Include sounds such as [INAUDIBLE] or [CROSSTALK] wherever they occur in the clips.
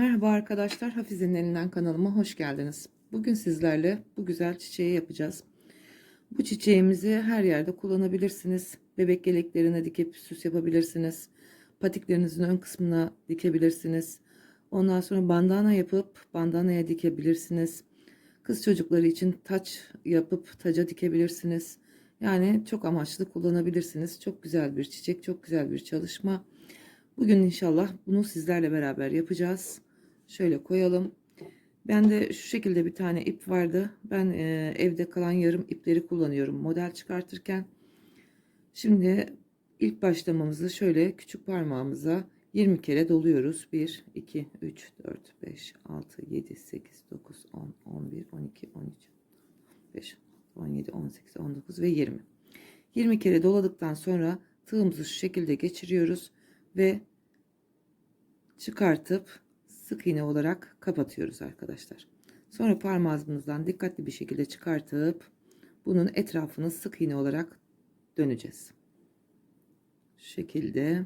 Merhaba arkadaşlar, Hafize'nin elinden kanalıma hoş geldiniz. Bugün sizlerle bu güzel çiçeği yapacağız. Bu çiçeğimizi her yerde kullanabilirsiniz. Bebek yeleklerine dikip süs yapabilirsiniz. Patiklerinizin ön kısmına dikebilirsiniz. Ondan sonra bandana yapıp bandanaya dikebilirsiniz. Kız çocukları için taç yapıp taca dikebilirsiniz. Yani çok amaçlı kullanabilirsiniz. Çok güzel bir çiçek, çok güzel bir çalışma. Bugün inşallah bunu sizlerle beraber yapacağız. Şöyle koyalım. Ben de şu şekilde bir tane ip vardı. Ben e, evde kalan yarım ipleri kullanıyorum model çıkartırken. Şimdi ilk başlamamızı şöyle küçük parmağımıza 20 kere doluyoruz. 1, 2, 3, 4, 5, 6, 7, 8, 9, 10, 11, 12, 13, 15, 17, 18, 19 ve 20. 20 kere doladıktan sonra tığımızı şu şekilde geçiriyoruz ve çıkartıp sık iğne olarak kapatıyoruz arkadaşlar. Sonra parmağımızdan dikkatli bir şekilde çıkartıp bunun etrafını sık iğne olarak döneceğiz. Şu şekilde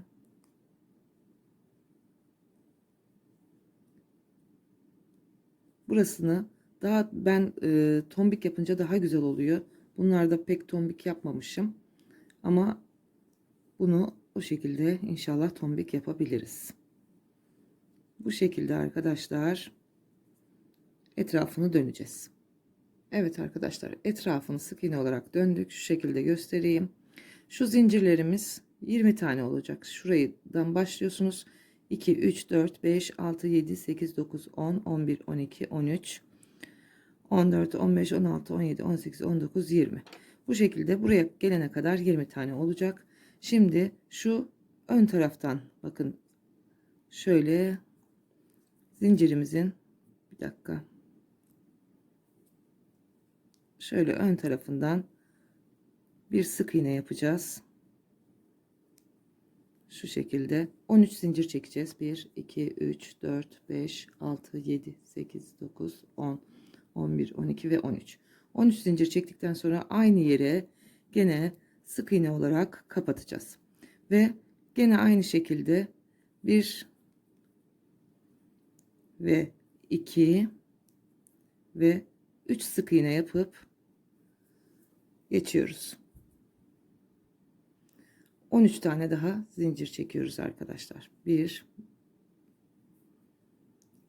burasını daha ben e, tombik yapınca daha güzel oluyor. Bunlarda pek tombik yapmamışım. Ama bunu o şekilde inşallah tombik yapabiliriz. Bu şekilde arkadaşlar etrafını döneceğiz. Evet arkadaşlar etrafını sık iğne olarak döndük. Şu şekilde göstereyim. Şu zincirlerimiz 20 tane olacak. Şuraydan başlıyorsunuz. 2, 3, 4, 5, 6, 7, 8, 9, 10, 11, 12, 13, 14, 15, 16, 17, 18, 19, 20. Bu şekilde buraya gelene kadar 20 tane olacak. Şimdi şu ön taraftan bakın şöyle zincirimizin bir dakika şöyle ön tarafından bir sık iğne yapacağız. Şu şekilde 13 zincir çekeceğiz. 1 2 3 4 5 6 7 8 9 10 11 12 ve 13. 13 zincir çektikten sonra aynı yere gene sık iğne olarak kapatacağız. Ve gene aynı şekilde bir ve 2 ve 3 sık iğne yapıp geçiyoruz. 13 tane daha zincir çekiyoruz arkadaşlar. 1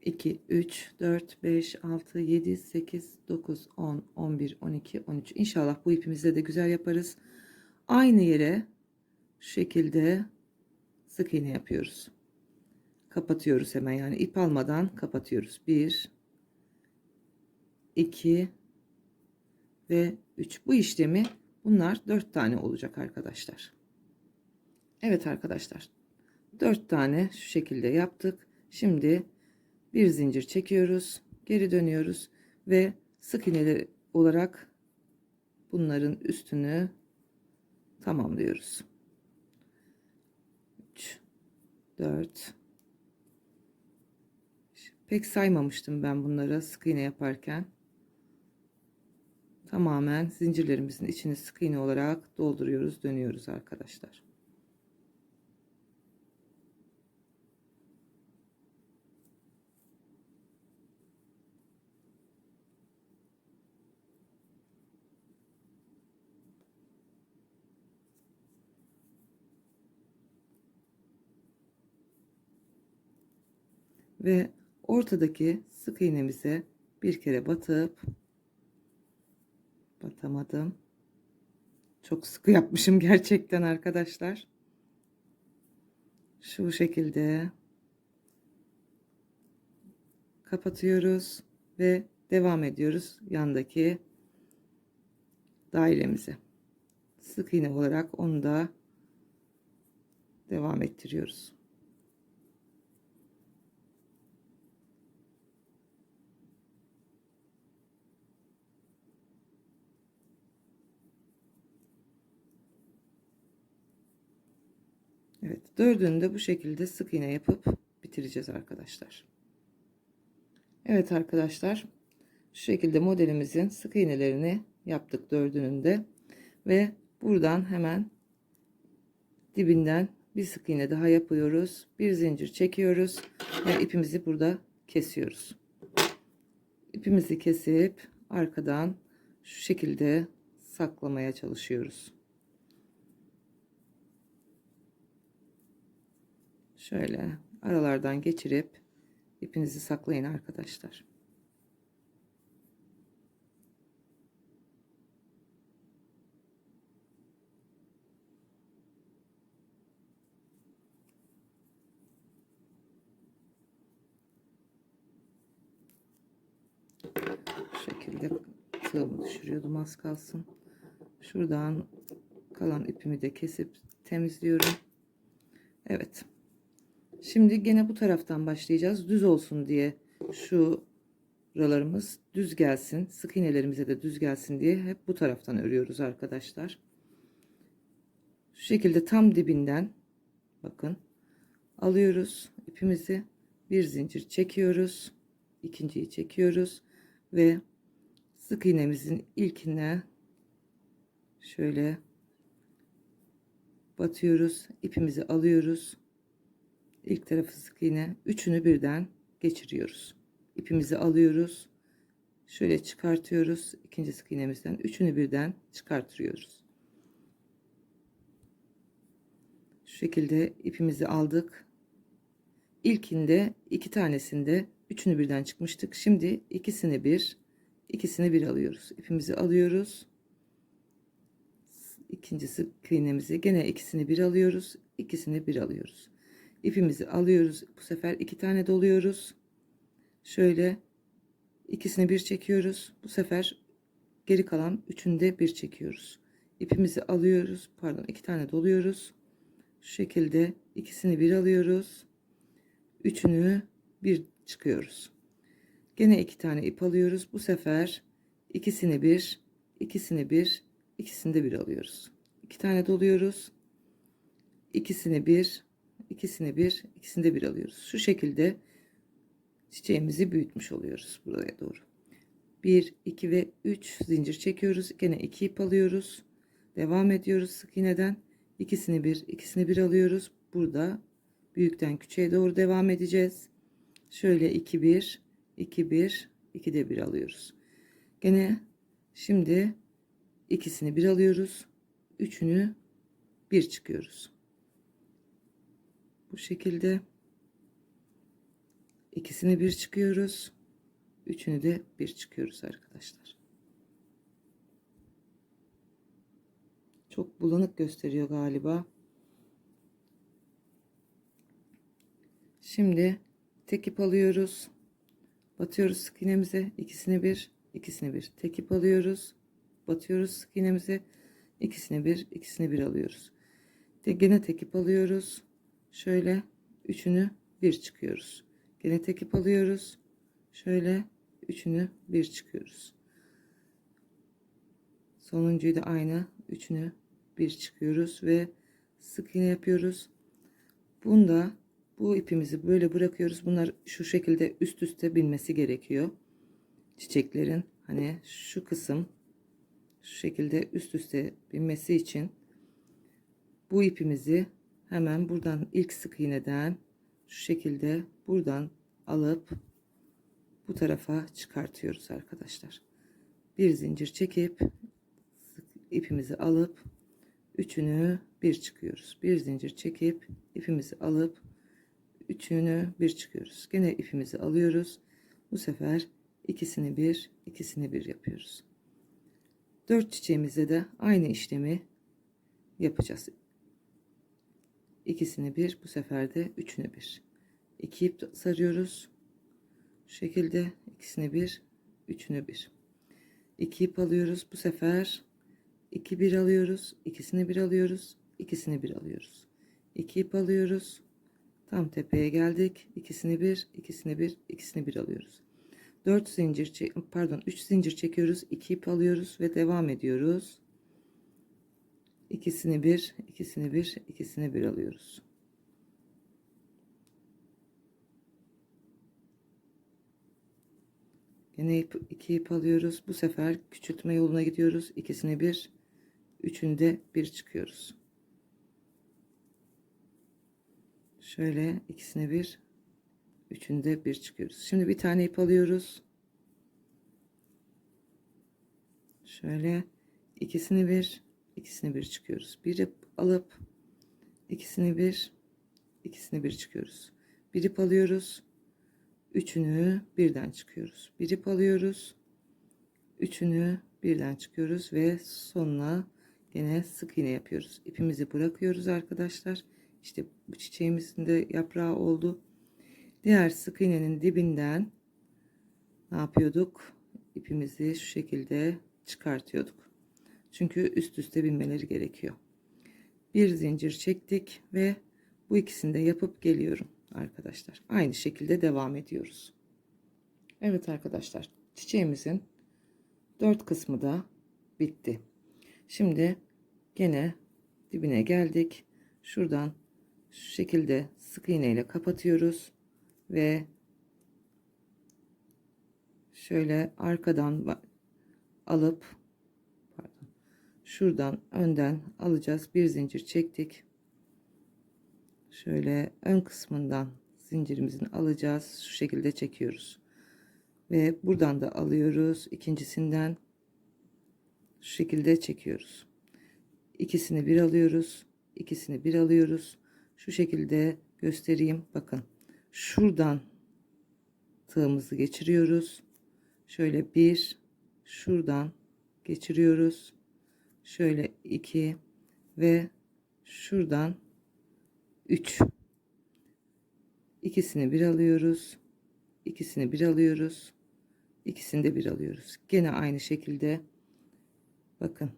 2 3 4 5 6 7 8 9 10 11 12 13 İnşallah bu ipimizle de güzel yaparız. Aynı yere şu şekilde sık iğne yapıyoruz kapatıyoruz hemen. Yani ip almadan kapatıyoruz. 1 2 ve 3 bu işlemi bunlar 4 tane olacak arkadaşlar. Evet arkadaşlar 4 tane şu şekilde yaptık. Şimdi bir zincir çekiyoruz geri dönüyoruz ve sık iğneler olarak bunların üstünü tamamlıyoruz. 3 4 Pek saymamıştım ben bunları sık iğne yaparken. Tamamen zincirlerimizin içini sık iğne olarak dolduruyoruz, dönüyoruz arkadaşlar. Ve ortadaki sık iğnemize bir kere batıp batamadım. Çok sıkı yapmışım gerçekten arkadaşlar. Şu şekilde kapatıyoruz ve devam ediyoruz yandaki dairemize. Sık iğne olarak onu da devam ettiriyoruz. Evet dördünü de bu şekilde sık iğne yapıp bitireceğiz arkadaşlar. Evet arkadaşlar şu şekilde modelimizin sık iğnelerini yaptık dördünün de ve buradan hemen dibinden bir sık iğne daha yapıyoruz bir zincir çekiyoruz ve ipimizi burada kesiyoruz. İpimizi kesip arkadan şu şekilde saklamaya çalışıyoruz. Şöyle aralardan geçirip ipinizi saklayın arkadaşlar. Şekilde tığımı düşürüyordum az kalsın. Şuradan kalan ipimi de kesip temizliyorum. Evet. Şimdi gene bu taraftan başlayacağız. Düz olsun diye şu buralarımız düz gelsin. Sık iğnelerimize de düz gelsin diye hep bu taraftan örüyoruz arkadaşlar. Şu şekilde tam dibinden bakın alıyoruz ipimizi bir zincir çekiyoruz. ikinciyi çekiyoruz ve sık iğnemizin ilkine şöyle batıyoruz. ipimizi alıyoruz. İlk tarafı sık iğne. Üçünü birden geçiriyoruz. İpimizi alıyoruz. Şöyle çıkartıyoruz. ikinci sık iğnemizden. Üçünü birden çıkartıyoruz. Şu şekilde ipimizi aldık. İlkinde iki tanesinde üçünü birden çıkmıştık. Şimdi ikisini bir, ikisini bir alıyoruz. İpimizi alıyoruz. İkinci sık iğnemizi gene ikisini bir alıyoruz. ikisini bir alıyoruz. İpimizi alıyoruz. Bu sefer iki tane doluyoruz. Şöyle ikisini bir çekiyoruz. Bu sefer geri kalan üçünde bir çekiyoruz. İpimizi alıyoruz. Pardon iki tane doluyoruz. Şu şekilde ikisini bir alıyoruz. Üçünü bir çıkıyoruz. Gene iki tane ip alıyoruz. Bu sefer ikisini bir, ikisini bir, ikisini de bir alıyoruz. İki tane doluyoruz. İkisini bir, ikisini bir, ikisini de bir alıyoruz. Şu şekilde çiçeğimizi büyütmüş oluyoruz buraya doğru. 1, 2 ve 3 zincir çekiyoruz. Gene 2 ip alıyoruz. Devam ediyoruz sık iğneden. İkisini bir, ikisini bir alıyoruz. Burada büyükten küçüğe doğru devam edeceğiz. Şöyle 2 1 2 1 2 de 1 alıyoruz. Gene şimdi ikisini bir alıyoruz. Üçünü bir çıkıyoruz. Bu şekilde ikisini bir çıkıyoruz. Üçünü de bir çıkıyoruz arkadaşlar. Çok bulanık gösteriyor galiba. Şimdi tek ip alıyoruz. Batıyoruz sık iğnemize. ikisini bir, ikisini bir. Tek ip alıyoruz. Batıyoruz sık iğnemize. ikisini bir, ikisini bir alıyoruz. De gene tek ip alıyoruz. Şöyle üçünü bir çıkıyoruz. Gene tek ip alıyoruz. Şöyle üçünü bir çıkıyoruz. Sonuncuyu da aynı üçünü bir çıkıyoruz ve sık iğne yapıyoruz. Bunda bu ipimizi böyle bırakıyoruz. Bunlar şu şekilde üst üste binmesi gerekiyor. Çiçeklerin hani şu kısım şu şekilde üst üste binmesi için bu ipimizi hemen buradan ilk sık iğneden şu şekilde buradan alıp bu tarafa çıkartıyoruz arkadaşlar. Bir zincir çekip ipimizi alıp üçünü bir çıkıyoruz. Bir zincir çekip ipimizi alıp üçünü bir çıkıyoruz. Gene ipimizi alıyoruz. Bu sefer ikisini bir, ikisini bir yapıyoruz. Dört çiçeğimizde de aynı işlemi yapacağız. İkisini bir, bu sefer de üçünü bir. İki ip sarıyoruz. Şu şekilde ikisini bir, üçünü bir. İki ip alıyoruz. Bu sefer iki bir alıyoruz. ikisini bir alıyoruz. ikisini bir alıyoruz. İki ip alıyoruz. Tam tepeye geldik. İkisini bir, ikisini bir, ikisini bir alıyoruz. 4 zincir pardon 3 zincir çekiyoruz. 2 ip alıyoruz ve devam ediyoruz. İkisini bir, ikisini bir, ikisini bir alıyoruz. Yine ip, iki ip alıyoruz. Bu sefer küçültme yoluna gidiyoruz. İkisini bir, üçünde bir çıkıyoruz. Şöyle ikisini bir, Üçünde bir çıkıyoruz. Şimdi bir tane ip alıyoruz. Şöyle ikisini bir, ikisini bir çıkıyoruz. Bir ip alıp ikisini bir, ikisini bir çıkıyoruz. Bir ip alıyoruz. Üçünü birden çıkıyoruz. Bir ip alıyoruz. Üçünü birden çıkıyoruz ve sonuna Yine sık iğne yapıyoruz. İpimizi bırakıyoruz arkadaşlar. İşte bu çiçeğimizin de yaprağı oldu. Diğer sık iğnenin dibinden ne yapıyorduk? İpimizi şu şekilde çıkartıyorduk. Çünkü üst üste binmeleri gerekiyor. Bir zincir çektik ve bu ikisini de yapıp geliyorum arkadaşlar. Aynı şekilde devam ediyoruz. Evet arkadaşlar çiçeğimizin dört kısmı da bitti. Şimdi gene dibine geldik. Şuradan şu şekilde sık iğne ile kapatıyoruz ve şöyle arkadan alıp şuradan önden alacağız. Bir zincir çektik. Şöyle ön kısmından zincirimizin alacağız. Şu şekilde çekiyoruz. Ve buradan da alıyoruz. ikincisinden şu şekilde çekiyoruz. İkisini bir alıyoruz. ikisini bir alıyoruz. Şu şekilde göstereyim. Bakın. Şuradan tığımızı geçiriyoruz. Şöyle bir şuradan geçiriyoruz. Şöyle iki ve şuradan üç. İkisini bir alıyoruz. ikisini bir alıyoruz. İkisini de bir alıyoruz. Gene aynı şekilde Bakın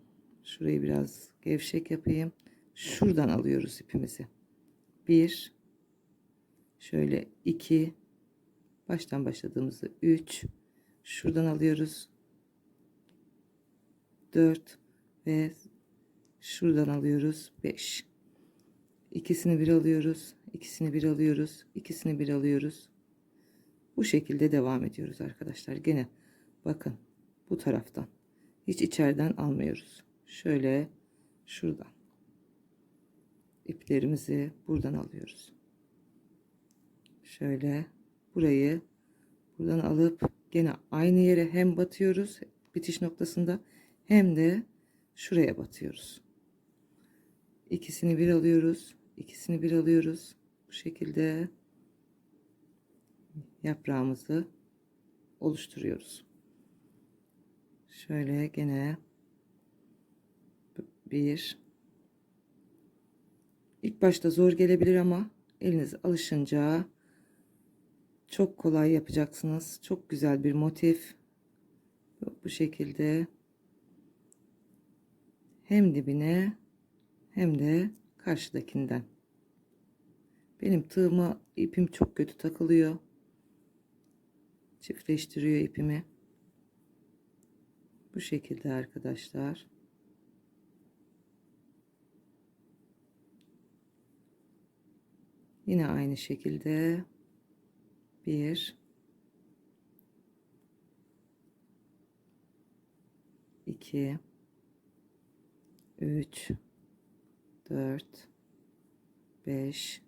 şurayı biraz gevşek yapayım. Şuradan alıyoruz ipimizi. Bir, şöyle iki, baştan başladığımızda üç, şuradan alıyoruz. Dört ve şuradan alıyoruz. Beş. İkisini bir alıyoruz. ikisini bir alıyoruz. ikisini bir alıyoruz. Bu şekilde devam ediyoruz arkadaşlar. Gene bakın bu taraftan. Hiç içeriden almıyoruz. Şöyle şuradan. iplerimizi buradan alıyoruz. Şöyle burayı buradan alıp gene aynı yere hem batıyoruz bitiş noktasında hem de şuraya batıyoruz. İkisini bir alıyoruz. ikisini bir alıyoruz. Bu şekilde yaprağımızı oluşturuyoruz. Şöyle gene bir ilk başta zor gelebilir ama eliniz alışınca çok kolay yapacaksınız. Çok güzel bir motif. Bu şekilde hem dibine hem de karşıdakinden. Benim tığıma ipim çok kötü takılıyor. Çiftleştiriyor ipimi. Bu şekilde arkadaşlar. Yine aynı şekilde bir iki üç dört beş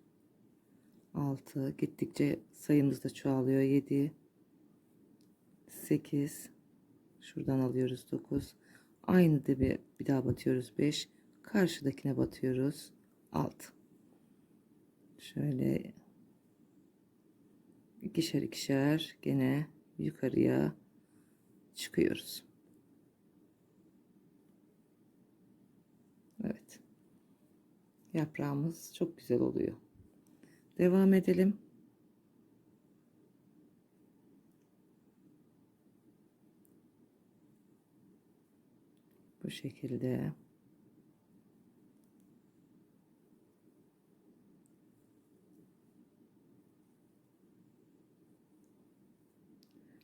altı gittikçe sayımız da çoğalıyor yedi sekiz Şuradan alıyoruz 9. Aynı dibe bir daha batıyoruz 5. Karşıdakine batıyoruz 6. Şöyle ikişer ikişer gene yukarıya çıkıyoruz. Evet. Yaprağımız çok güzel oluyor. Devam edelim. bu şekilde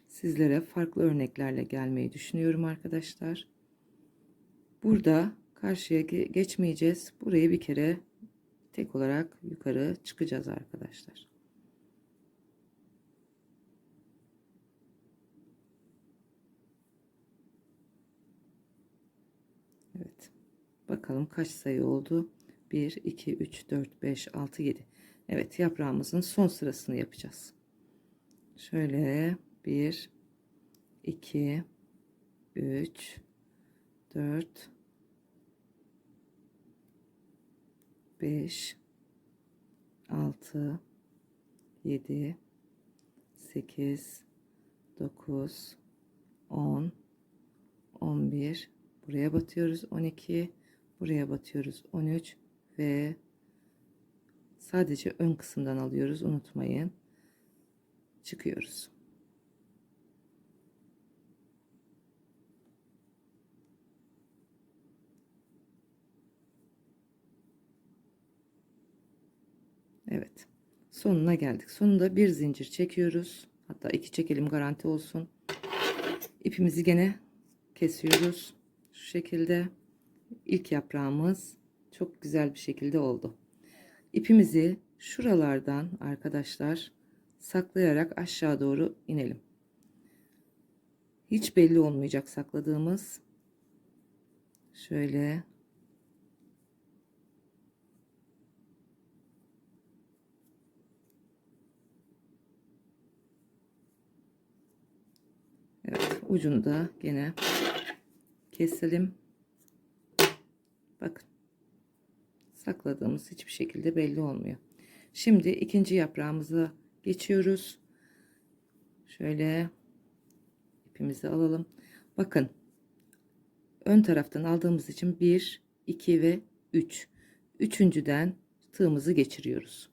sizlere farklı örneklerle gelmeyi düşünüyorum arkadaşlar. Burada karşıya geçmeyeceğiz. Burayı bir kere tek olarak yukarı çıkacağız arkadaşlar. Bakalım kaç sayı oldu? 1, 2, 3, 4, 5, 6, 7. Evet yaprağımızın son sırasını yapacağız. Şöyle 1 2 3 4 5 6 7 8 9 10 11 buraya batıyoruz 12 buraya batıyoruz 13 ve sadece ön kısımdan alıyoruz unutmayın. Çıkıyoruz Evet. Sonuna geldik. Sonunda bir zincir çekiyoruz. Hatta iki çekelim garanti olsun. İpimizi gene kesiyoruz. Şu şekilde ilk yaprağımız çok güzel bir şekilde oldu. İpimizi şuralardan arkadaşlar saklayarak aşağı doğru inelim. Hiç belli olmayacak sakladığımız. Şöyle Evet, ucunu da gene keselim. Bakın. Sakladığımız hiçbir şekilde belli olmuyor. Şimdi ikinci yaprağımıza geçiyoruz. Şöyle ipimizi alalım. Bakın. Ön taraftan aldığımız için 1, 2 ve 3. Üçüncüden tığımızı geçiriyoruz.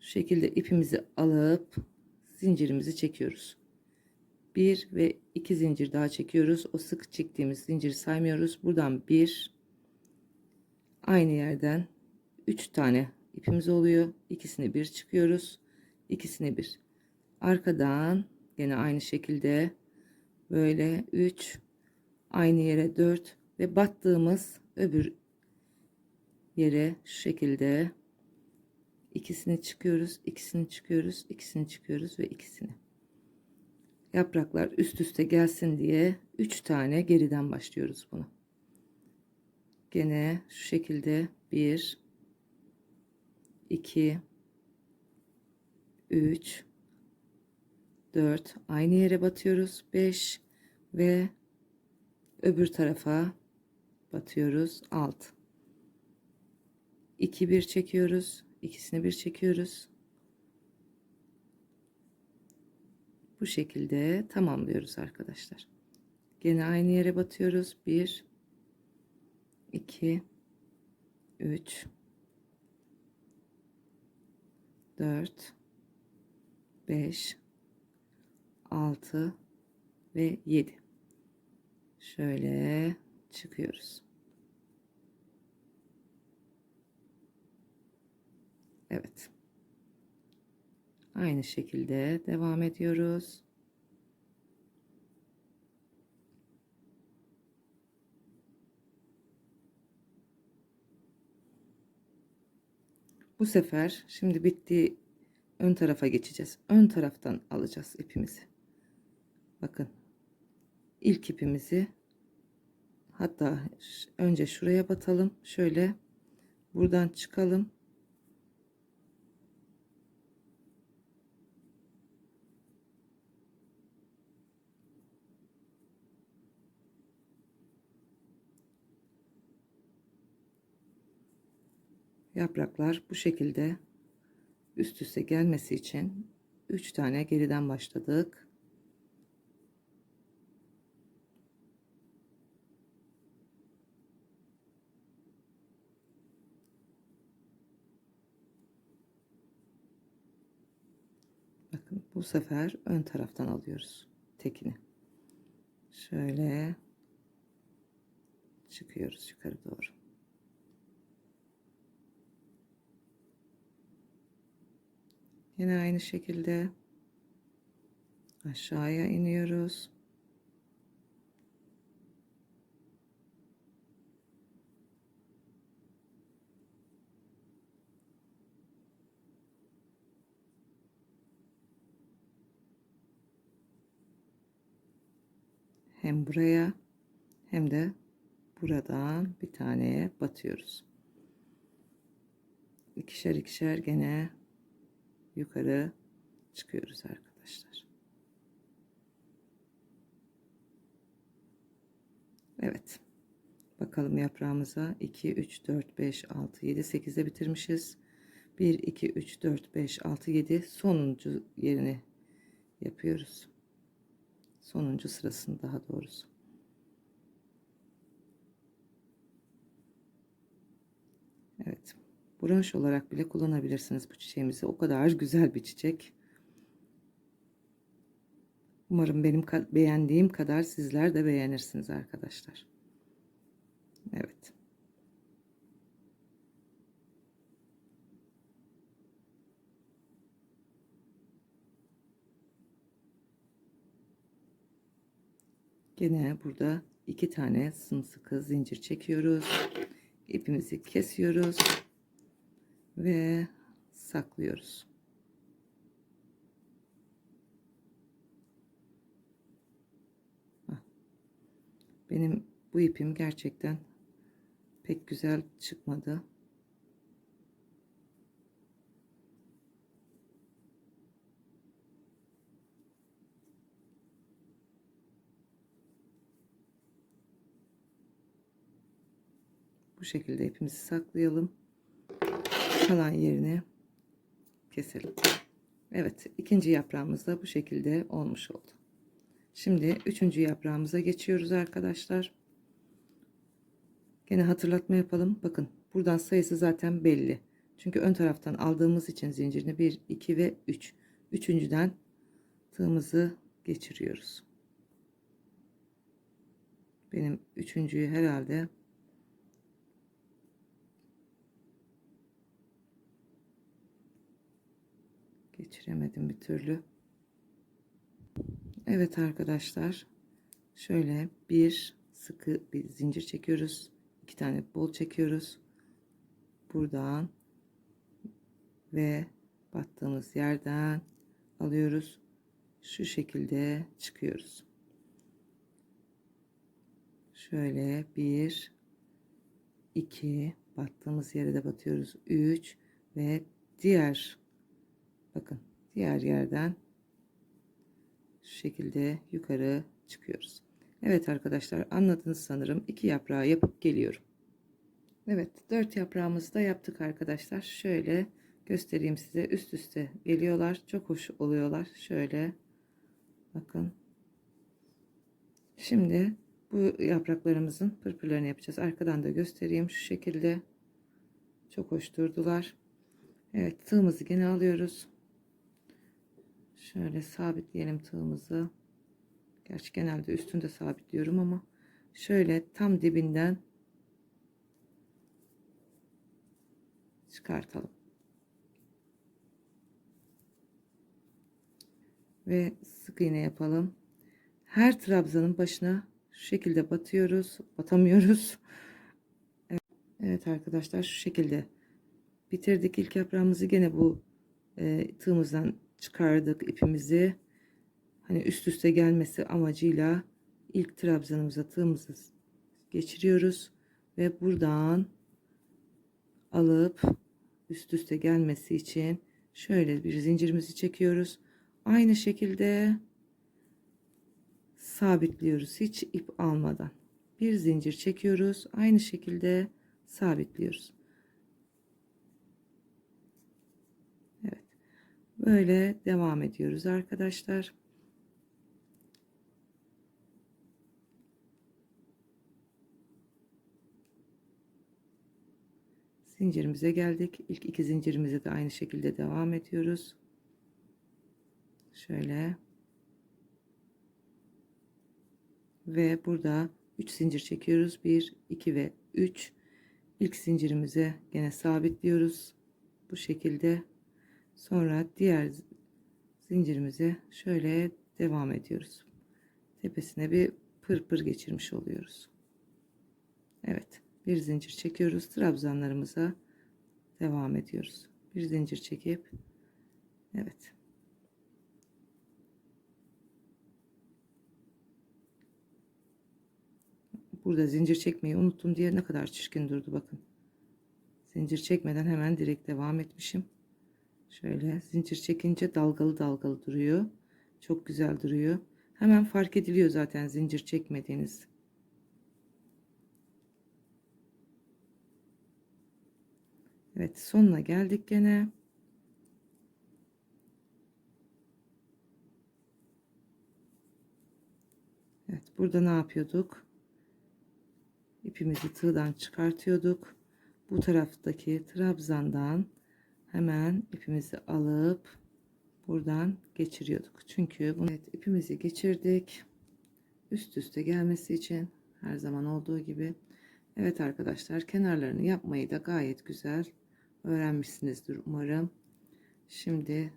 Şu şekilde ipimizi alıp zincirimizi çekiyoruz. 1 ve 2 zincir daha çekiyoruz. O sık çektiğimiz zinciri saymıyoruz. Buradan 1 aynı yerden 3 tane ipimiz oluyor. İkisini bir çıkıyoruz. İkisini bir. Arkadan yine aynı şekilde böyle 3 aynı yere 4 ve battığımız öbür yere şu şekilde ikisini çıkıyoruz, ikisini çıkıyoruz, ikisini çıkıyoruz ve ikisini yapraklar üst üste gelsin diye 3 tane geriden başlıyoruz bunu. Gene şu şekilde 1 2 3 4 aynı yere batıyoruz. 5 ve öbür tarafa batıyoruz. 6 2 1 çekiyoruz. ikisini bir çekiyoruz. Bu şekilde tamamlıyoruz arkadaşlar. Gene aynı yere batıyoruz. 1 2 3 4 5 6 ve 7 şöyle çıkıyoruz. Evet. Aynı şekilde devam ediyoruz. Bu sefer şimdi bitti ön tarafa geçeceğiz. Ön taraftan alacağız ipimizi. Bakın ilk ipimizi hatta önce şuraya batalım. Şöyle buradan çıkalım. Yapraklar bu şekilde üst üste gelmesi için 3 tane geriden başladık. Bakın bu sefer ön taraftan alıyoruz tekini. Şöyle çıkıyoruz yukarı doğru. Yine aynı şekilde aşağıya iniyoruz. Hem buraya hem de buradan bir taneye batıyoruz. İkişer ikişer gene yukarı çıkıyoruz arkadaşlar. Evet. Bakalım yaprağımıza 2, 3, 4, 5, 6, 7, 8'de bitirmişiz. 1, 2, 3, 4, 5, 6, 7 sonuncu yerini yapıyoruz. Sonuncu sırasını daha doğrusu. Evet. Branş olarak bile kullanabilirsiniz bu çiçeğimizi. O kadar güzel bir çiçek. Umarım benim beğendiğim kadar sizler de beğenirsiniz arkadaşlar. Evet. Gene burada iki tane sımsıkı zincir çekiyoruz. İpimizi kesiyoruz ve saklıyoruz. Benim bu ipim gerçekten pek güzel çıkmadı. Bu şekilde ipimizi saklayalım. Kalan yerini keselim. Evet ikinci yaprağımız da bu şekilde olmuş oldu. Şimdi üçüncü yaprağımıza geçiyoruz arkadaşlar. Gene hatırlatma yapalım. Bakın buradan sayısı zaten belli. Çünkü ön taraftan aldığımız için zincirini 1, 2 ve 3. Üçüncüden tığımızı geçiriyoruz. Benim üçüncüyü herhalde geçiremedim bir türlü. Evet arkadaşlar. Şöyle bir sıkı bir zincir çekiyoruz. iki tane bol çekiyoruz. Buradan ve battığımız yerden alıyoruz. Şu şekilde çıkıyoruz. Şöyle bir iki battığımız yere de batıyoruz. Üç ve diğer bakın diğer yerden şu şekilde yukarı çıkıyoruz. Evet arkadaşlar anladınız sanırım. iki yaprağı yapıp geliyorum. Evet dört yaprağımızı da yaptık arkadaşlar. Şöyle göstereyim size. Üst üste geliyorlar. Çok hoş oluyorlar. Şöyle bakın. Şimdi bu yapraklarımızın pırpırlarını yapacağız. Arkadan da göstereyim şu şekilde. Çok hoş durdular. Evet tığımızı gene alıyoruz. Şöyle sabitleyelim tığımızı. Gerçi genelde üstünde sabitliyorum ama şöyle tam dibinden çıkartalım. Ve sık iğne yapalım. Her trabzanın başına şu şekilde batıyoruz. Batamıyoruz. [LAUGHS] Evet, arkadaşlar şu şekilde bitirdik. ilk yaprağımızı gene bu e, tığımızdan çıkardık ipimizi. Hani üst üste gelmesi amacıyla ilk trabzanımıza tığımızı geçiriyoruz ve buradan alıp üst üste gelmesi için şöyle bir zincirimizi çekiyoruz. Aynı şekilde sabitliyoruz hiç ip almadan. Bir zincir çekiyoruz. Aynı şekilde sabitliyoruz. Böyle devam ediyoruz arkadaşlar. Zincirimize geldik. İlk iki zincirimize de aynı şekilde devam ediyoruz. Şöyle. Ve burada 3 zincir çekiyoruz. 1, 2 ve 3. İlk zincirimize gene sabitliyoruz. Bu şekilde Sonra diğer zincirimize şöyle devam ediyoruz. Tepesine bir pırpır geçirmiş oluyoruz. Evet. Bir zincir çekiyoruz. Trabzanlarımıza devam ediyoruz. Bir zincir çekip evet. Burada zincir çekmeyi unuttum diye ne kadar çirkin durdu bakın. Zincir çekmeden hemen direkt devam etmişim. Şöyle zincir çekince dalgalı dalgalı duruyor. Çok güzel duruyor. Hemen fark ediliyor zaten zincir çekmediğiniz. Evet sonuna geldik gene. Evet burada ne yapıyorduk? İpimizi tığdan çıkartıyorduk. Bu taraftaki trabzandan hemen ipimizi alıp buradan geçiriyorduk. Çünkü bunu evet, ipimizi geçirdik. Üst üste gelmesi için her zaman olduğu gibi. Evet arkadaşlar kenarlarını yapmayı da gayet güzel öğrenmişsinizdir umarım. Şimdi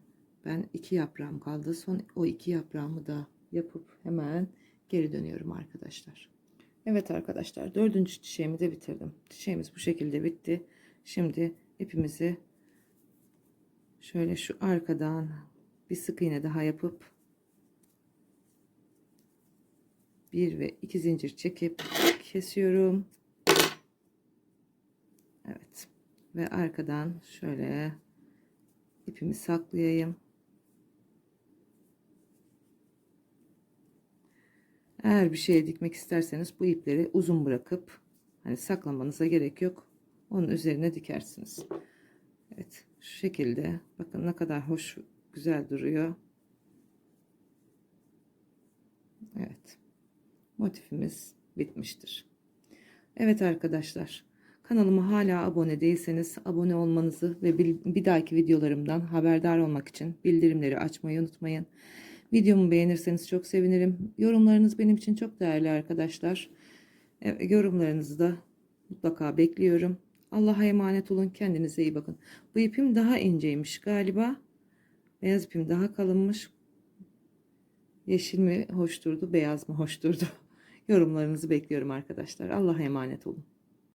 ben iki yaprağım kaldı. Son o iki yaprağımı da yapıp hemen geri dönüyorum arkadaşlar. Evet arkadaşlar dördüncü çiçeğimi de bitirdim. Çiçeğimiz bu şekilde bitti. Şimdi ipimizi şöyle şu arkadan bir sık iğne daha yapıp bir ve iki zincir çekip kesiyorum. Evet. Ve arkadan şöyle ipimi saklayayım. Eğer bir şeye dikmek isterseniz bu ipleri uzun bırakıp hani saklamanıza gerek yok. Onun üzerine dikersiniz. Evet, şu şekilde. Bakın ne kadar hoş, güzel duruyor. Evet. Motifimiz bitmiştir. Evet arkadaşlar. Kanalıma hala abone değilseniz abone olmanızı ve bir dahaki videolarımdan haberdar olmak için bildirimleri açmayı unutmayın. Videomu beğenirseniz çok sevinirim. Yorumlarınız benim için çok değerli arkadaşlar. Evet, yorumlarınızı da mutlaka bekliyorum. Allah'a emanet olun. Kendinize iyi bakın. Bu ipim daha inceymiş galiba. Beyaz ipim daha kalınmış. Yeşil mi hoş durdu, beyaz mı hoş durdu? [LAUGHS] Yorumlarınızı bekliyorum arkadaşlar. Allah'a emanet olun.